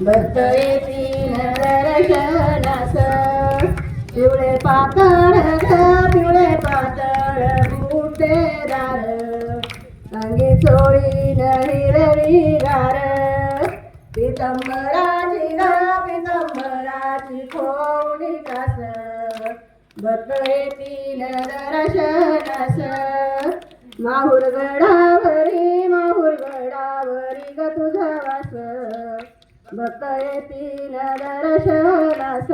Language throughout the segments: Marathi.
भक्त येतील दर्शनास पिवळे पातळ पिवळे पातळ बुटेदार अंगी चोळी हिरवी गार. पितंबराची ना पितंबराची खोडी कास. भक्त तीन दर्शनास माहुर भक्त येतील दर्शनास.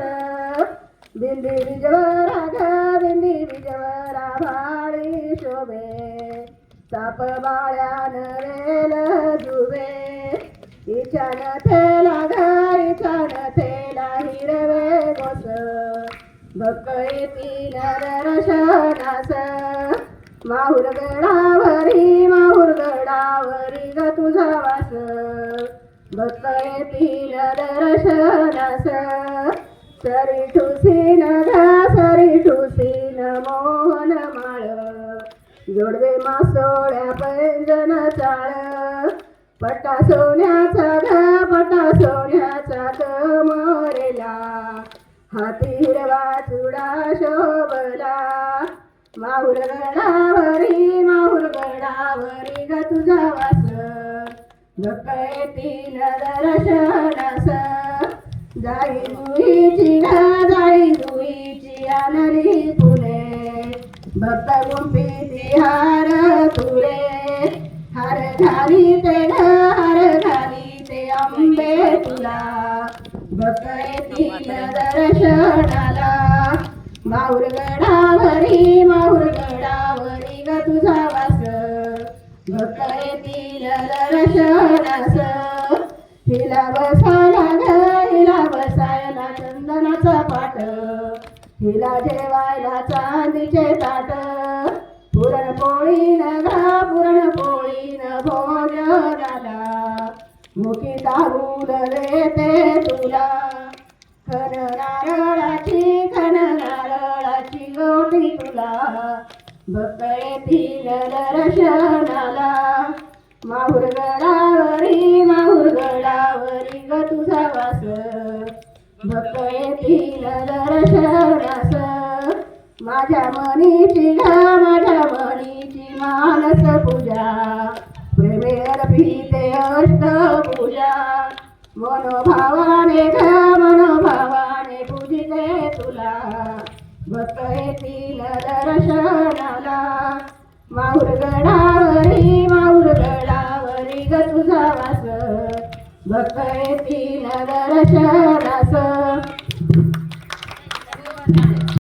बिंदी विजवरा ग बिंदी विजवरा भाळी शोभे. साप बाळ्यान रेल जुबे इच्छान थेला ग इच्छान थेला हिरवे गोस. भक्त येतील दर्शनास. माहुर गडावरी माहुर गडावरी ग तुझा वास. भक्त येतील सरी ठुसीन ग सरी ठुसीन मोहन माळ. जोडवे मासोळ्या पैंजन चाळ. पटा सोन्याचा ग पटा सोन्याचा ग मोरेला. हाती हिरवा चुडा शोभला. माहुर गडावरी माहुर गडावरी ग तुझा वास. भक्त दर्शनस जाई दुईची ना जाई दुईची आनरी फुले. भक्त गुंपी हार तुले. हार घाली ते हार घाली ते आंबे तुला. भक्त येतील दर्शनाला. माहुर गडावरी माहुर गडावरी ग तुझा वास हिला बसायला ग हिला बसायला चंदनाचा पाट हिला जेवायला चांदीचे ताट. पुरणपोळी न ग पुरणपोळी न भोजनाला मुखी दारूल देते तुला. खन नारळाची खन नारळाची गोटी तुला. बकळे येतील दर्शनाला माहूर गडावरी माहूर गडावरी ग तुझा वास. भक्त येतील दर्शनास. माझ्या मनीची घा माझ्या मनीची मानस पूजा. प्रेमे अर्पिते अष्ट पूजा. मनोभावाने घा मनोभावाने पूजिते तुला. भक्त येतील दर्शनाला माहूर गडा भक्त येतील दर्शनास